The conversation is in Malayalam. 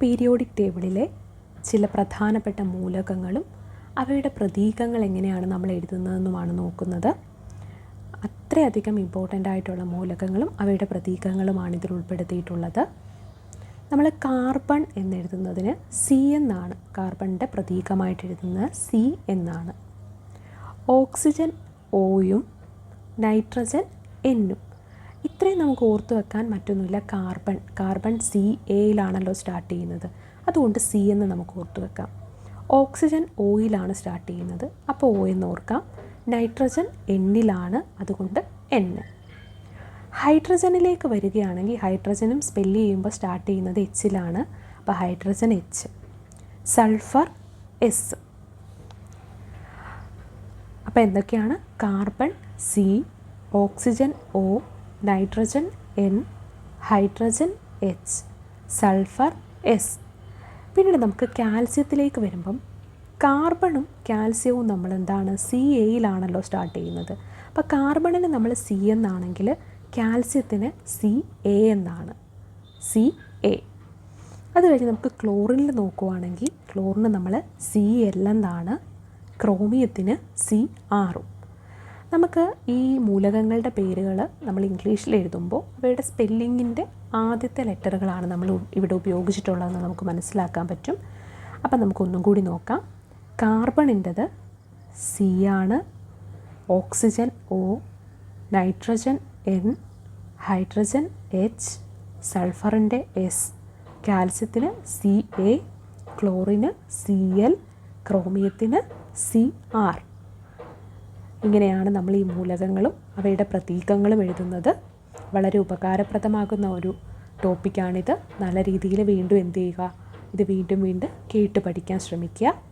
പീരിയോഡിക് ടേബിളിലെ ചില പ്രധാനപ്പെട്ട മൂലകങ്ങളും അവയുടെ പ്രതീകങ്ങൾ എങ്ങനെയാണ് നമ്മൾ എഴുതുന്നതെന്നുമാണ് നോക്കുന്നത്. അത്രയധികം ഇമ്പോർട്ടന്റ് ആയിട്ടുള്ള മൂലകങ്ങളും അവയുടെ പ്രതീകങ്ങളുമാണ് ഇതിൽ ഉൾപ്പെടുത്തിയിട്ടുള്ളത്. നമ്മൾ കാർബൺ എന്നെഴുതുന്നതിന് സി എന്നാണ് കാർബണിന്റെ പ്രതീകമായിട്ട് എഴുതുന്നത് സി എന്നാണ്. ഓക്സിജൻ ഓയും നൈട്രജൻ എന്നും ഇത്രയും നമുക്ക് ഓർത്തു വെക്കാൻ മറ്റൊന്നുമില്ല. കാർബൺ കാർബൺ സി എയിലാണല്ലോ സ്റ്റാർട്ട് ചെയ്യുന്നത്. അതുകൊണ്ട് സി എന്ന് നമുക്ക് ഓർത്തു വെക്കാം. ഓക്സിജൻ ഓയിലാണ് സ്റ്റാർട്ട് ചെയ്യുന്നത്. അപ്പോൾ ഓ എന്ന് ഓർക്കാം. നൈട്രജൻ എണ്ണിലാണ് അതുകൊണ്ട് എണ്ണ് ഹൈഡ്രജനിലേക്ക് വരികയാണെങ്കിൽ ഹൈഡ്രജനും സ്പെല്ല് ചെയ്യുമ്പോൾ സ്റ്റാർട്ട് ചെയ്യുന്നത് എച്ചിലാണ് അപ്പോൾ ഹൈഡ്രജൻ എച്ച് സൾഫർ എസ് അപ്പോൾ എന്തൊക്കെയാണ്? Carbon C oxygen O nitrogen N hydrogen H sulphur S പിന്നീട് നമുക്ക് കാൽസ്യത്തിലേക്ക് വരുമ്പം കാർബണും കാൽസ്യവും നമ്മൾ എന്താണ് സി എയിലാണല്ലോ സ്റ്റാർട്ട് ചെയ്യുന്നത്. അപ്പോൾ കാർബണിന് നമ്മൾ സി എന്നാണെങ്കിൽ കാൽസ്യത്തിന് സി എ എന്നാണ്. സി എ അത് കഴിഞ്ഞ് നമുക്ക് ക്ലോറിനിൽ നോക്കുവാണെങ്കിൽ ക്ലോറിന് നമ്മൾ സി എൽ എന്നാണ്. ക്രോമിയത്തിന് സി ആറും നമുക്ക് ഈ മൂലകങ്ങളുടെ പേരുകൾ നമ്മൾ ഇംഗ്ലീഷിൽ എഴുതുമ്പോൾ അവയുടെ സ്പെല്ലിങ്ങിന്റെ ആദ്യത്തെ ലെറ്ററുകളാണ് നമ്മൾ ഇവിടെ ഉപയോഗിച്ചിട്ടുള്ളതെന്ന് നമുക്ക് മനസ്സിലാക്കാൻ പറ്റും. അപ്പം നമുക്കൊന്നും കൂടി നോക്കാം. കാർബണിന്റെത് സി ആണ്. Oxygen O nitrogen N hydrogen H സൾഫറിന്റെ S കാൽസ്യത്തിന് സി എ ക്ലോറിന് സി എൽ ക്രോമിയത്തിന് സി ആർ ഇങ്ങനെയാണ് നമ്മൾ ഈ മൂലകങ്ങളും അവയുടെ പ്രതീകങ്ങളും എഴുതുന്നത്. വളരെ ഉപകാരപ്രദമാകുന്ന ഒരു ടോപ്പിക്കാണിത് നല്ല രീതിയിൽ വീണ്ടും എന്ത് ചെയ്യുക? ഇത് വീണ്ടും വീണ്ടും കേട്ട് പഠിക്കാൻ ശ്രമിക്കുക.